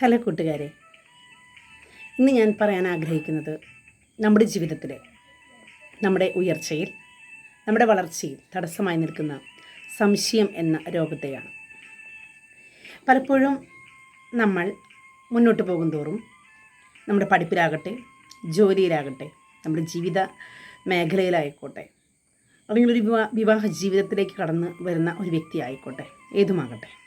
Hello കൂട്ടുകാരെ. ഇന്ന് ഞാൻ പറയാൻ ആഗ്രഹിക്കുന്നത് നമ്മുടെ ജീവിതത്തിൽ നമ്മുടെ ഉയർച്ചയിൽ നമ്മുടെ വളർച്ചയിൽ തടസ്സമായി നിൽക്കുന്ന സംശയം എന്ന രോഗത്തെയാണ്. പലപ്പോഴും നമ്മൾ മുന്നോട്ട് പോകും തോറും നമ്മുടെ പഠിപ്പിലാകട്ടെ ജോലിയിലാകട്ടെ നമ്മുടെ ജീവിത മേഖലയിലായിക്കോട്ടെ അല്ലെങ്കിൽ ഒരു വിവാഹ ജീവിതത്തിലേക്ക് കടന്ന് വരുന്ന ഒരു വ്യക്തി ആയിക്കോട്ടെ ഏതുമാകട്ടെ.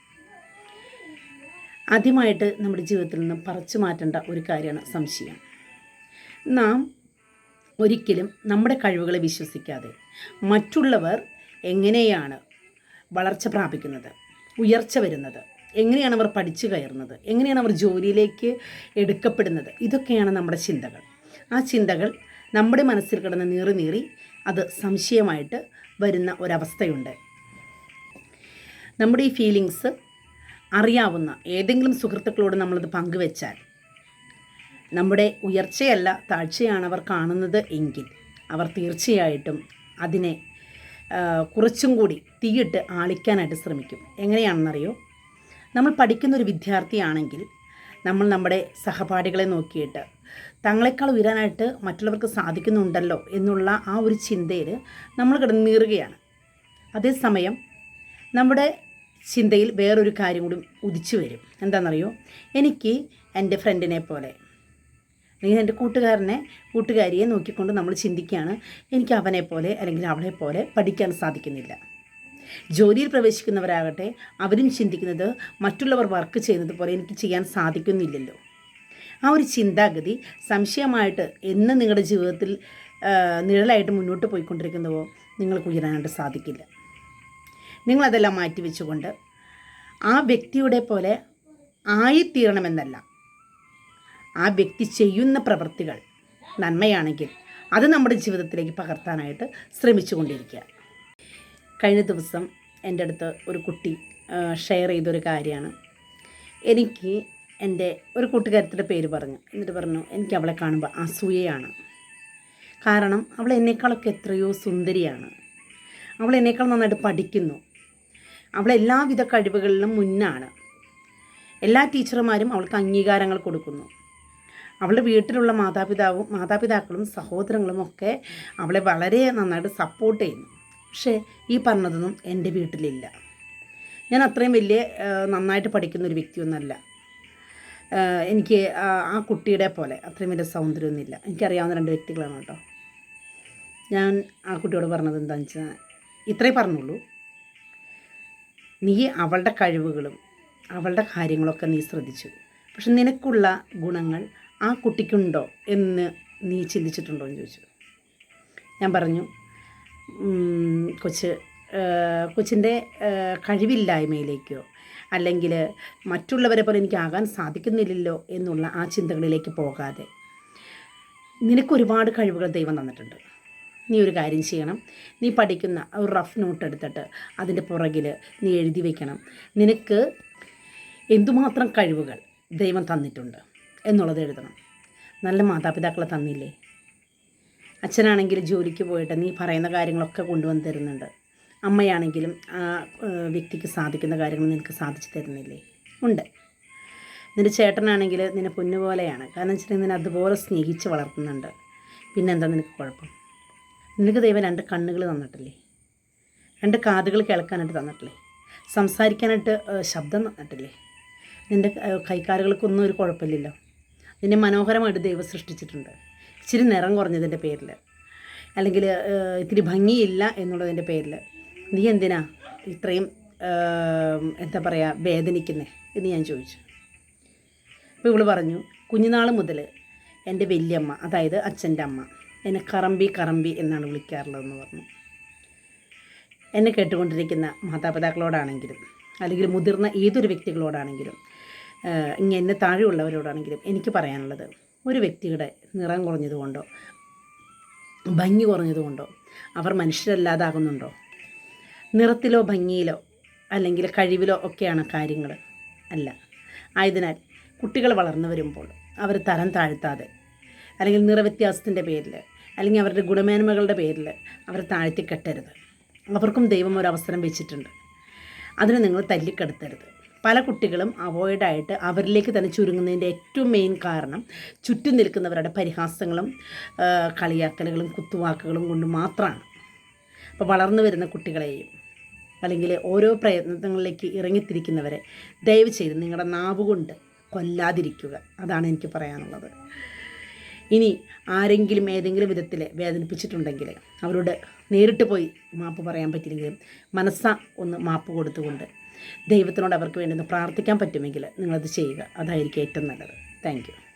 ആദ്യമായിട്ട് നമ്മുടെ ജീവിതത്തിൽ നിന്ന് പറിച്ചു മാറ്റേണ്ട ഒരു കാര്യമാണ് സംശയം. നാം ഒരിക്കലും നമ്മുടെ കഴിവുകളെ വിശ്വസിക്കാതെ മറ്റുള്ളവർ എങ്ങനെയാണ് വളർച്ച പ്രാപിക്കുന്നത് ഉയർച്ച വരുന്നത് എങ്ങനെയാണ് അവർ പഠിച്ചു കയറുന്നത് എങ്ങനെയാണ് അവർ ജോലിയിലേക്ക് എടുക്കപ്പെടുന്നത് ഇതൊക്കെയാണ് നമ്മുടെ ചിന്തകൾ. ആ ചിന്തകൾ നമ്മുടെ മനസ്സിൽ കിടന്ന് നീറി നീറി അത് സംശയമായിട്ട് വരുന്ന ഒരവസ്ഥയുണ്ട്. നമ്മുടെ ഈ ഫീലിങ്സ് അറിയാവുന്ന ഏതെങ്കിലും സുഹൃത്തുക്കളോട് നമ്മളത് പങ്കുവെച്ചാൽ നമ്മുടെ ഉയർച്ചയല്ല താഴ്ചയാണ് അവർ കാണുന്നത് എങ്കിൽ അവർ തീർച്ചയായിട്ടും അതിനെ കുറച്ചും കൂടി തീയിട്ട് ആളിക്കാനായിട്ട് ശ്രമിക്കും. എങ്ങനെയാണെന്നറിയോ? നമ്മൾ പഠിക്കുന്നൊരു വിദ്യാർത്ഥിയാണെങ്കിൽ നമ്മൾ നമ്മുടെ സഹപാഠികളെ നോക്കിയിട്ട് തങ്ങളെക്കാൾ ഉയരാനായിട്ട് മറ്റുള്ളവർക്ക് സാധിക്കുന്നുണ്ടല്ലോ എന്നുള്ള ആ ഒരു ചിന്തയിൽ നമ്മൾ കിടന്ന് നീറുകയാണ്. അതേസമയം നമ്മുടെ ചിന്തയിൽ വേറൊരു കാര്യം കൂടി ഉദിച്ചു വരും. എന്താണെന്നറിയോ? എനിക്ക് എന്റെ ഫ്രണ്ടിനെ പോലെ അല്ലെങ്കിൽ എന്റെ കൂട്ടുകാരനെ കൂട്ടുകാരിയെ നോക്കിക്കൊണ്ട് നമ്മൾ ചിന്തിക്കുകയാണ്. എനിക്ക് അവനെ പോലെ അല്ലെങ്കിൽ അവളെ പോലെ പഠിക്കാൻ സാധിക്കുന്നില്ല. ജോലിയിൽ പ്രവേശിക്കുന്നവരാകട്ടെ അവരും ചിന്തിക്കുന്നത് മറ്റുള്ളവർ വർക്ക് ചെയ്യുന്നത് പോലെ എനിക്ക് ചെയ്യാൻ സാധിക്കുന്നില്ലല്ലോ. ആ ഒരു ചിന്താഗതി സംശയമായിട്ട് എന്ന് നിങ്ങളുടെ ജീവിതത്തിൽ നിഴലായിട്ട് മുന്നോട്ട് പോയിക്കൊണ്ടിരിക്കുന്നുവോ? നിങ്ങൾക്ക് ഉയരാനായിട്ട് സാധിക്കില്ല. നിങ്ങളതെല്ലാം മാറ്റി വെച്ചുകൊണ്ട് ആ വ്യക്തിയുടെ പോലെ ആയിത്തീരണമെന്നല്ല. ആ വ്യക്തി ചെയ്യുന്ന പ്രവൃത്തികൾ നന്മയാണെങ്കിൽ അത് നമ്മുടെ ജീവിതത്തിലേക്ക് പകർത്താനായിട്ട് ശ്രമിച്ചു കൊണ്ടിരിക്കുക കഴിഞ്ഞ ദിവസം എന്റെ അടുത്ത് ഒരു കുട്ടി ഷെയർ ചെയ്തൊരു കാര്യമാണ്. എനിക്ക് എന്റെ ഒരു കൂട്ടുകാരത്തിന്റെ പേര് പറഞ്ഞു. എന്നിട്ട് പറഞ്ഞു എനിക്ക് അവളെ കാണുമ്പോൾ അസൂയയാണ്. കാരണം അവൾ എന്നേക്കാളൊക്കെ എത്രയോ സുന്ദരിയാണ്. അവൾ എന്നേക്കാൾ നന്നായിട്ട് പഠിക്കുന്നു. അവൾ എല്ലാവിധ കഴിവുകളിലും മുന്നാണ്. എല്ലാ ടീച്ചർമാരും അവൾക്ക് അംഗീകാരങ്ങൾ കൊടുക്കുന്നു. അവളുടെ വീട്ടിലുള്ള മാതാപിതാവും മാതാപിതാക്കളും സഹോദരങ്ങളും ഒക്കെ അവളെ വളരെ നന്നായിട്ട് സപ്പോർട്ട് ചെയ്യുന്നു. പക്ഷേ ഈ പറഞ്ഞതൊന്നും എന്റെ വീട്ടിലില്ല. ഞാൻ അത്രയും വലിയ നന്നായിട്ട് പഠിക്കുന്ന ഒരു വ്യക്തിയൊന്നുമല്ല എനിക്ക് ആ കുട്ടിയുടെ പോലെ അത്രയും വലിയ സൗന്ദര്യമൊന്നുമില്ല. എനിക്കറിയാവുന്ന രണ്ട് വ്യക്തികളാണ് കേട്ടോ. ഞാൻ ആ കുട്ടിയോട് പറഞ്ഞത് എന്താണെന്ന് വെച്ചാൽ ഇത്രേ പറഞ്ഞുള്ളൂ. നീ അവളുടെ കഴിവുകളും അവളുടെ കാര്യങ്ങളൊക്കെ നീ ശ്രദ്ധിച്ചു. പക്ഷെ നിനക്കുള്ള ഗുണങ്ങൾ ആ കുട്ടിക്കുണ്ടോ എന്ന് നീ ചിന്തിച്ചിട്ടുണ്ടോ എന്ന് ചോദിച്ചു. ഞാൻ പറഞ്ഞു "ഉം, കൊച്ച് കൊച്ചിന്റെ കഴിവില്ലായ്മയിലേക്കോ അല്ലെങ്കിൽ മറ്റുള്ളവരെ പോലെ എനിക്കാകാൻ സാധിക്കുന്നില്ലല്ലോ എന്നുള്ള ആ ചിന്തകളിലേക്ക് പോകാതെ നിനക്കൊരുപാട് കഴിവുകൾ ദൈവം തന്നിട്ടുണ്ട്. നീ ഒരു കാര്യം ചെയ്യണം. നീ പഠിക്കുന്ന ഒരു റഫ് നോട്ട് എടുത്തിട്ട് അതിന്റെ പുറകിൽ നീ എഴുതി വയ്ക്കണം നിനക്ക് എന്തുമാത്രം കഴിവുകൾ ദൈവം തന്നിട്ടുണ്ട് എന്നുള്ളത് എഴുതണം. നല്ല മാതാപിതാക്കളെ തന്നില്ലേ? അച്ഛനാണെങ്കിൽ ജോലിക്ക് പോയിട്ട് നീ പറയുന്ന കാര്യങ്ങളൊക്കെ കൊണ്ടുവന്ന് തരുന്നുണ്ട്. അമ്മയാണെങ്കിലും ആ വ്യക്തിക്ക് സാധിക്കുന്ന കാര്യങ്ങൾ നിനക്ക് സാധിച്ചു തരുന്നില്ലേ? ഉണ്ട്. നിന്റെ ചേട്ടനാണെങ്കിൽ നിന്നെ പൊന്നുപോലെയാണ്. കാരണം വെച്ചിട്ടുണ്ടെങ്കിൽ നിന്നെ അതുപോലെ സ്നേഹിച്ച് വളർത്തുന്നുണ്ട്. പിന്നെന്താ നിനക്ക് കുഴപ്പം? നിനക്ക് ദൈവം രണ്ട് കണ്ണുകൾ തന്നിട്ടില്ലേ? രണ്ട് കാതുകൾ കേൾക്കാനായിട്ട് തന്നിട്ടില്ലേ? സംസാരിക്കാനായിട്ട് ശബ്ദം തന്നിട്ടില്ലേ? നിന്റെ കൈക്കാലുകൾക്കൊന്നും ഒരു കുഴപ്പമില്ലല്ലോ. നിന്നെ മനോഹരമായിട്ട് ദൈവം സൃഷ്ടിച്ചിട്ടുണ്ട്. ഇച്ചിരി നിറം കുറഞ്ഞതിന്റെ പേരിൽ അല്ലെങ്കിൽ ഇത്തിരി ഭംഗിയില്ല എന്നുള്ളതിന്റെ പേരിൽ നീ എന്തിനാ ഇത്രയും എന്താ പറയുക വേദനിക്കുന്നേ എന്ന് ഞാൻ ചോദിച്ചു. അപ്പോൾ ഇവൾ പറഞ്ഞു കുഞ്ഞുനാൾ മുതൽ എന്റെ വലിയമ്മ അതായത് അച്ഛന്റെ അമ്മ എന്നെ കറമ്പി കറമ്പി എന്നാണ് വിളിക്കാറുള്ളതെന്ന് പറഞ്ഞു. എന്നെ കേട്ടുകൊണ്ടിരിക്കുന്ന മാതാപിതാക്കളോടാണെങ്കിലും അല്ലെങ്കിൽ മുതിർന്ന ഏതൊരു വ്യക്തികളോടാണെങ്കിലും ഇങ്ങനെ എന്നെ താഴെയുള്ളവരോടാണെങ്കിലും എനിക്ക് പറയാനുള്ളത് ഒരു വ്യക്തിയുടെ നിറം കുറഞ്ഞതുകൊണ്ടോ ഭംഗി കുറഞ്ഞതുകൊണ്ടോ അവർ മനുഷ്യരല്ലാതാകുന്നുണ്ടോ നിറത്തിലോ ഭംഗിയിലോ അല്ലെങ്കിൽ കഴിവിലോ ഒക്കെയാണ് കാര്യങ്ങൾ അല്ല. ആയതിനാൽ കുട്ടികൾ വളർന്നു വരുമ്പോൾ അവർ തരം താഴ്ത്താതെ അല്ലെങ്കിൽ നിറവ്യത്യാസത്തിന്റെ പേരിൽ അല്ലെങ്കിൽ അവരുടെ ഗുണമേന്മകളുടെ പേരിൽ അവരെ താഴ്ത്തി കെട്ടരുത്. അവർക്കും ദൈവം ഒരു അവസരം വെച്ചിട്ടുണ്ട്. അതിന് നിങ്ങൾ തല്ലിക്കെടുത്തരുത്. പല കുട്ടികളും അവോയ്ഡായിട്ട് അവരിലേക്ക് തന്നെ ചുരുങ്ങുന്നതിന്റെ ഏറ്റവും മെയിൻ കാരണം ചുറ്റും നിൽക്കുന്നവരുടെ പരിഹാസങ്ങളും കളിയാക്കലുകളും കുത്തുവാക്കുകളും കൊണ്ട് മാത്രമാണ്. അപ്പോൾ വളർന്നു വരുന്ന കുട്ടികളെയും അല്ലെങ്കിൽ ഓരോ പ്രയത്നങ്ങളിലേക്ക് ഇറങ്ങിത്തിരിക്കുന്നവരെ ദയവ് ചെയ്ത് നിങ്ങളുടെ നാവുകൊണ്ട് കൊല്ലാതിരിക്കുക. അതാണ് എനിക്ക് പറയാനുള്ളത്. ഇനി ആരെങ്കിലും ഏതെങ്കിലും വിധത്തിൽ വേദനിപ്പിച്ചിട്ടുണ്ടെങ്കിൽ അവരോട് നേരിട്ട് പോയി മാപ്പ് പറയാൻ പറ്റില്ലെങ്കിലും മനസ്സ ഒന്ന് മാപ്പ് കൊടുത്തുകൊണ്ട് ദൈവത്തിനോട് അവർക്ക് വേണ്ടി ഒന്ന് പ്രാർത്ഥിക്കാൻ പറ്റുമെങ്കിൽ നിങ്ങളത് ചെയ്യുക. അതായിരിക്കും ഏറ്റവും നല്ലത്. താങ്ക്